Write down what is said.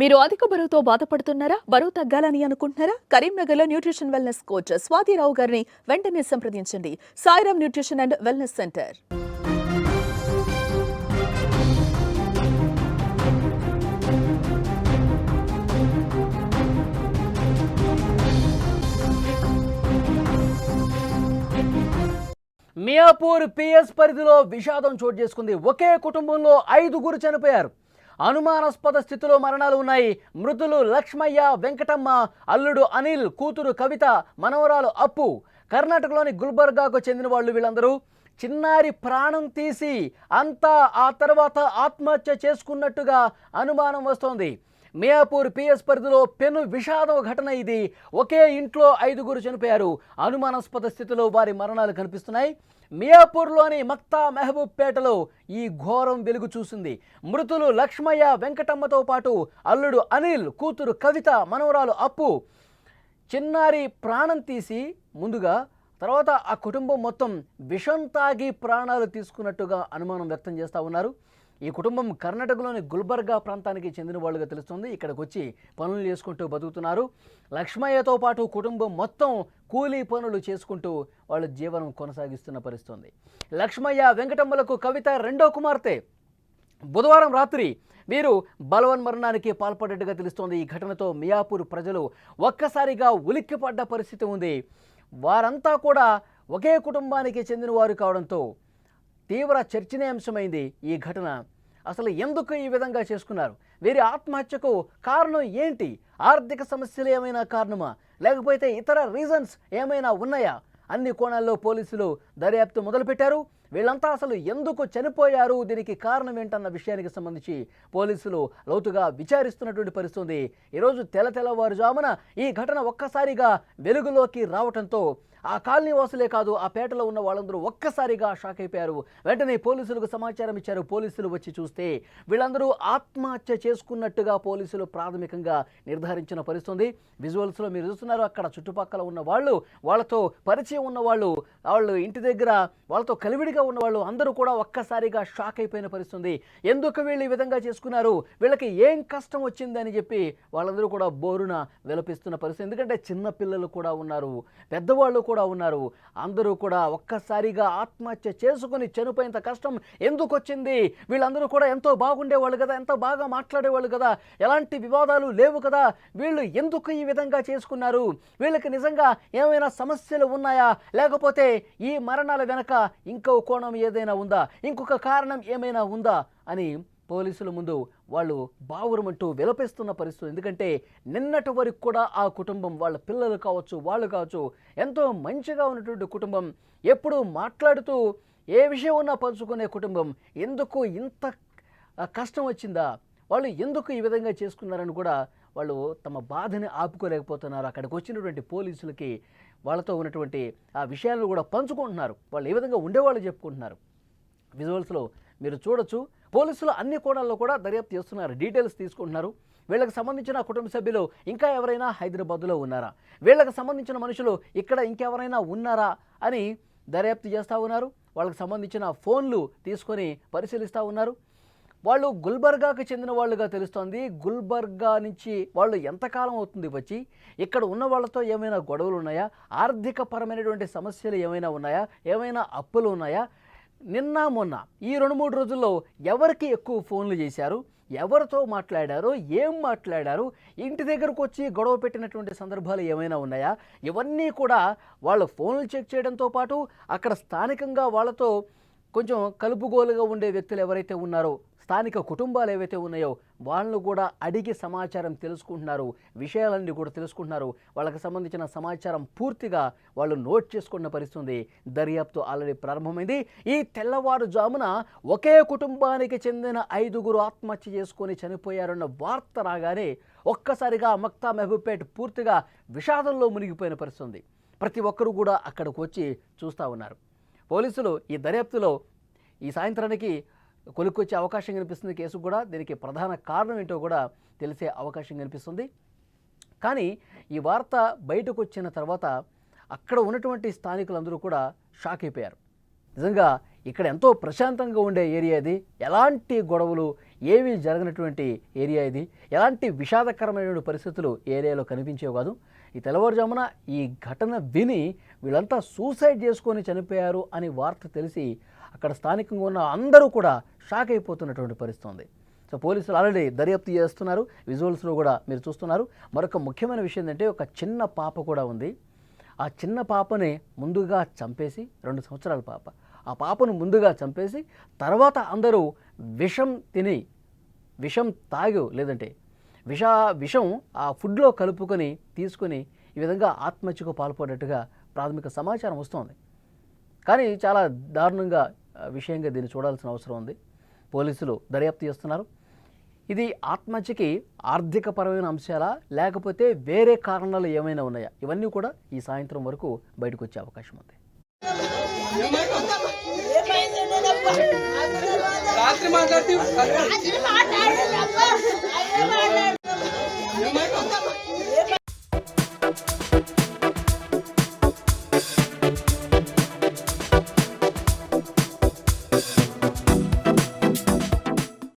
మీరు అధిక బరువుతో బాధపడుతున్నారా? బరువు తగ్గాలని అనుకుంటున్నారా? కరీంనగర్లో న్యూట్రిషన్ వెల్నెస్ కోచ్ స్వాతిరావు గారిని వెంటనే సంప్రదించండి. Sairam nutrition and wellness centre. Miyapur PS పరిధిలో విషాదం చోటు చేసుకుంది. ఒకే కుటుంబంలో ఐదుగురు చనిపోయారు. అనుమానాస్పద స్థితిలో మరణాలు ఉన్నాయి. మృతులు లక్ష్మయ్య వెంకటమ్మ అల్లుడు అనిల్ కూతురు కవిత మనవరాలు అప్పు. కర్ణాటకలోని గుల్బర్గాకు చెందిన వాళ్ళు వీళ్ళందరూ చిన్నారి ప్రాణం తీసి అంతా ఆ తర్వాత ఆత్మహత్య చేసుకున్నట్టుగా అనుమానం వస్తోంది. మియాపూర్ పిఎస్ పరిధిలో పెను విషాదం ఘటన ఇది. ఒకే ఇంట్లో ఐదుగురు చనిపోయారు. అనుమానాస్పద స్థితిలో వారి మరణాలు కనిపిస్తున్నాయి. మియాపూర్లోని మక్తా మెహబూబ్ పేటలో ఈ ఘోరం వెలుగు చూసింది. మృతులు లక్ష్మయ్య వెంకటమ్మతో పాటు అల్లుడు అనిల్ కూతురు కవిత మనవరాలు అప్పు చిన్నారి ప్రాణం తీసి ముందుగా తర్వాత ఆ కుటుంబం మొత్తం విషం తాగి ప్రాణాలు తీసుకున్నట్టుగా అనుమానం వ్యక్తం చేస్తూ ఉన్నారు. ఈ కుటుంబం కర్ణాటకలోని గుల్బర్గా ప్రాంతానికి చెందిన వాళ్ళుగా తెలుస్తుంది. ఇక్కడికి వచ్చి పనులు చేసుకుంటూ బతుకుతున్నారు. లక్ష్మయ్యతో పాటు కుటుంబం మొత్తం కూలీ పనులు చేసుకుంటూ వాళ్ళు జీవనం కొనసాగిస్తున్న పరిస్థితుంది. లక్ష్మయ్య వెంకటమ్మలకు కవిత రెండో కుమార్తె. బుధవారం రాత్రి వీరు బలవన్ మరణానికి పాల్పడ్డట్టుగా తెలుస్తోంది. ఈ ఘటనతో మియాపూర్ ప్రజలు ఒక్కసారిగా ఉలిక్కిపడ్డ పరిస్థితి ఉంది. వారంతా కూడా ఒకే కుటుంబానికి చెందిన వారు కావడంతో తీవ్ర చర్చనీయాంశమైంది ఈ ఘటన. అసలు ఎందుకు ఈ విధంగా చేసుకున్నారు? వీరి ఆత్మహత్యకు కారణం ఏంటి? ఆర్థిక సమస్యలు ఏమైనా కారణమా? లేకపోతే ఇతర రీజన్స్ ఏమైనా ఉన్నాయా? అన్ని కోణాల్లో పోలీసులు దర్యాప్తు మొదలుపెట్టారు. వీళ్ళంతా అసలు ఎందుకు చనిపోయారు? దీనికి కారణం ఏంటన్న విషయానికి సంబంధించి పోలీసులు లోతుగా విచారిస్తున్నటువంటి పరిస్థితుంది ఈరోజు తెల తెల్లవారుజామున ఈ ఘటన ఒక్కసారిగా వెలుగులోకి రావటంతో ఆ కాలనీ వాసులే కాదు ఆ పేటలో ఉన్న వాళ్ళందరూ ఒక్కసారిగా షాక్ అయిపోయారు. వెంటనే పోలీసులకు సమాచారం ఇచ్చారు. పోలీసులు వచ్చి చూస్తే వీళ్ళందరూ ఆత్మహత్య చేసుకున్నట్టుగా పోలీసులు ప్రాథమికంగా నిర్ధారించిన పరిస్థితుంది. విజువల్స్లో మీరు చూస్తున్నారు అక్కడ చుట్టుపక్కల ఉన్న వాళ్ళు వాళ్ళతో పరిచయం ఉన్న వాళ్ళు వాళ్ళు ఇంటి దగ్గర వాళ్ళతో కలివిడిగా ఉన్న వాళ్ళు అందరూ కూడా ఒక్కసారిగా షాక్ అయిపోయిన పరిస్థితుంది. ఎందుకు వీళ్ళు ఈ విధంగా చేసుకున్నారు? వీళ్ళకి ఏం కష్టం వచ్చిందని చెప్పి వాళ్ళందరూ కూడా బోరున విలపిస్తున్న పరిస్థితి. ఎందుకంటే చిన్న పిల్లలు కూడా ఉన్నారు. పెద్దవాళ్ళు కూడా ఉన్నారు. అందరూ కూడా ఒక్కసారిగా ఆత్మహత్య చేసుకుని చనిపోయేంత కష్టం ఎందుకు వచ్చింది వీళ్ళందరూ కూడా ఎంతో బాగుండేవాళ్ళు కదా ఎంతో బాగా మాట్లాడేవాళ్ళు కదా ఎలాంటి వివాదాలు లేవు కదా వీళ్ళు ఎందుకు ఈ విధంగా చేసుకున్నారు? వీళ్ళకి నిజంగా ఏమైనా సమస్యలు ఉన్నాయా? లేకపోతే ఈ మరణాల వెనక ఇంకో కోణం ఏదైనా ఉందా? ఇంకొక కారణం ఏమైనా ఉందా? అని పోలీసుల ముందు వాళ్ళు బావురమంటూ విలపిస్తున్న పరిస్థితి ఎందుకంటే నిన్నటి వరకు కూడా ఆ కుటుంబం వాళ్ళ పిల్లలు కావచ్చు వాళ్ళు కావచ్చు ఎంతో మంచిగా ఉన్నటువంటి కుటుంబం. ఎప్పుడూ మాట్లాడుతూ ఏ విషయం ఉన్నా పంచుకునే కుటుంబం. ఎందుకు ఇంత కష్టం వచ్చిందా? వాళ్ళు ఎందుకు ఈ విధంగా చేసుకున్నారని కూడా వాళ్ళు తమ బాధని ఆపుకోలేకపోతున్నారు. అక్కడికి వచ్చినటువంటి పోలీసులకి వాళ్ళతో ఉన్నటువంటి ఆ విషయాలను కూడా పంచుకుంటున్నారు. వాళ్ళు ఏ విధంగా ఉండేవాళ్ళు చెప్పుకుంటున్నారు. విజువల్స్లో మీరు చూడొచ్చు. పోలీసులు అన్ని కోణాల్లో కూడా దర్యాప్తు చేస్తున్నారు. డీటెయిల్స్ తీసుకుంటున్నారు. వీళ్ళకి సంబంధించిన కుటుంబ సభ్యులు ఇంకా ఎవరైనా హైదరాబాద్లో ఉన్నారా? వీళ్ళకి సంబంధించిన మనుషులు ఇక్కడ ఇంకెవరైనా ఉన్నారా అని దర్యాప్తు చేస్తూ ఉన్నారు. వాళ్ళకి సంబంధించిన ఫోన్లు తీసుకొని పరిశీలిస్తూ ఉన్నారు. వాళ్ళు గుల్బర్గాకు చెందిన వాళ్ళుగా తెలుస్తోంది. గుల్బర్గా నుంచి వాళ్ళు ఎంతకాలం అవుతుంది వచ్చి ఇక్కడ ఉన్న వాళ్ళతో ఏమైనా గొడవలు ఉన్నాయా? ఆర్థిక పరమైనటువంటి సమస్యలు ఏమైనా ఉన్నాయా? ఏమైనా అప్పులు ఉన్నాయా? నిన్న మొన్న ఈ రెండు మూడు రోజుల్లో ఎవరికి ఎక్కువ ఫోన్లు చేశారు? ఎవరితో మాట్లాడారు? ఏం మాట్లాడారు? ఇంటి దగ్గరకు వచ్చి గొడవ పెట్టినటువంటి సందర్భాలు ఏమైనా ఉన్నాయా? ఇవన్నీ కూడా వాళ్ళ ఫోన్లు చెక్ చేయడంతో పాటు అక్కడ స్థానికంగా వాళ్ళతో కొంచెం కలుపుగోలుగా ఉండే వ్యక్తులు ఎవరైతే ఉన్నారో స్థానిక కుటుంబాలు ఏవైతే ఉన్నాయో వాళ్ళను కూడా అడిగి సమాచారం తెలుసుకుంటున్నారు. విషయాలన్నీ కూడా తెలుసుకుంటున్నారు. వాళ్ళకి సంబంధించిన సమాచారం పూర్తిగా వాళ్ళు నోట్ చేసుకున్న పరిస్థితుంది. దర్యాప్తు ఆల్రెడీ ప్రారంభమైంది. ఈ తెల్లవారుజామున ఒకే కుటుంబానికి చెందిన ఐదుగురు ఆత్మహత్య చేసుకొని చనిపోయారన్న వార్త రాగానే ఒక్కసారిగా మక్తా మెహబూబ్పేట్ పూర్తిగా విషాదంలో మునిగిపోయిన పరిస్థితుంది. ప్రతి ఒక్కరూ కూడా అక్కడికి వచ్చి చూస్తూ ఉన్నారు. పోలీసులు ఈ దర్యాప్తులో ఈ సాయంత్రానికి కొలుక్కొచ్చే అవకాశం కనిపిస్తుంది కేసు కూడా. దీనికి ప్రధాన కారణం ఏంటో కూడా తెలిసే అవకాశం కనిపిస్తుంది. కానీ ఈ వార్త బయటకు వచ్చిన తర్వాత అక్కడ ఉన్నటువంటి స్థానికులందరూ కూడా షాక్ అయిపోయారు. నిజంగా ఇక్కడ ఎంతో ప్రశాంతంగా ఉండే ఏరియా ఇది. ఎలాంటి గొడవలు ఏమీ జరగనటువంటి ఏరియా ఇది? ఎలాంటి విషాదకరమైనటువంటి పరిస్థితులు ఏరియాలో కనిపించేవి కాదు. ఈ తెల్లవారుజామున ఈ ఘటన విని వీళ్ళంతా సూసైడ్ చేసుకొని చనిపోయారు అని వార్త తెలిసి అక్కడ స్థానికంగా ఉన్న అందరూ కూడా షాక్ అయిపోతున్నటువంటి పరిస్థితి ఉంది సో పోలీసులు ఆల్రెడీ దర్యాప్తు చేస్తున్నారు. విజువల్స్లో కూడా మీరు చూస్తున్నారు. మరొక ముఖ్యమైన విషయం ఏంటంటే ఒక చిన్న పాప కూడా ఉంది. ఆ చిన్న పాపని ముందుగా చంపేసి రెండు సంవత్సరాల పాప. ఆ పాపను ముందుగా చంపేసి తర్వాత అందరూ విషం తిని విషం తాగు లేదంటే విష విషం ఆ ఫుడ్లో కలుపుకొని తీసుకొని ఈ విధంగా ఆత్మహత్యకు పాల్పడినట్టుగా ప్రాథమిక సమాచారం వస్తోంది. కానీ చాలా దారుణంగా విషయంగా దీన్ని చూడాల్సిన అవసరం ఉంది. పోలీసులు దర్యాప్తు చేస్తున్నారు. ఇది ఆత్మహత్యకి ఆర్థికపరమైన అంశాలా? లేకపోతే వేరే కారణాలు ఏమైనా ఉన్నాయా? ఇవన్నీ కూడా ఈ సాయంత్రం వరకు బయటకు వచ్చే అవకాశం ఉంది. రాత్రి